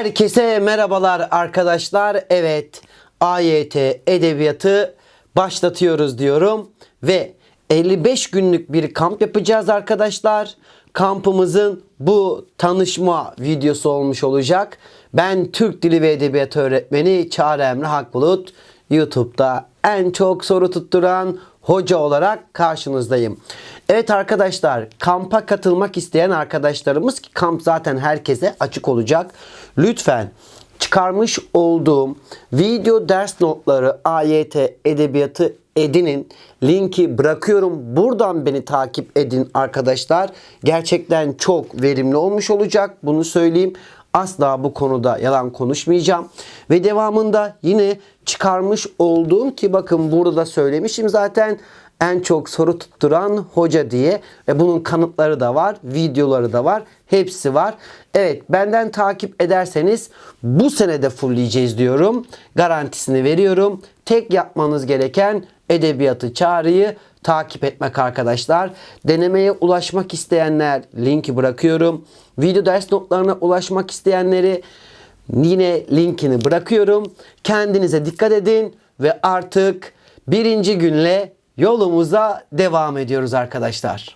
Herkese merhabalar arkadaşlar. Evet AYT edebiyatı başlatıyoruz diyorum ve 55 günlük bir kamp yapacağız arkadaşlar. Kampımızın bu tanışma videosu olmuş olacak. Ben Türk Dili ve Edebiyatı öğretmeni Çağrı Emre Hakbulut. YouTube'da en çok soru tutturan hoca olarak karşınızdayım. Evet arkadaşlar kampa katılmak isteyen arkadaşlarımız ki kamp zaten herkese açık olacak. Lütfen çıkarmış olduğum video ders notları AYT edebiyatı edinin linki bırakıyorum. Buradan beni takip edin arkadaşlar. Gerçekten çok verimli olmuş olacak. Bunu söyleyeyim. Asla bu konuda yalan konuşmayacağım. Ve devamında yine çıkarmış olduğum ki bakın burada da söylemişim zaten en çok soru tutturan hoca diye ve bunun kanıtları da var, videoları da var, hepsi var. Evet benden takip ederseniz bu senede fullleyeceğiz diyorum. Garantisini veriyorum. Tek yapmanız gereken edebiyatı çağrıyı takip etmek arkadaşlar. Denemeye ulaşmak isteyenler linki bırakıyorum. Video ders notlarına ulaşmak isteyenleri yine linkini bırakıyorum. Kendinize dikkat edin ve artık birinci günle yolumuza devam ediyoruz arkadaşlar.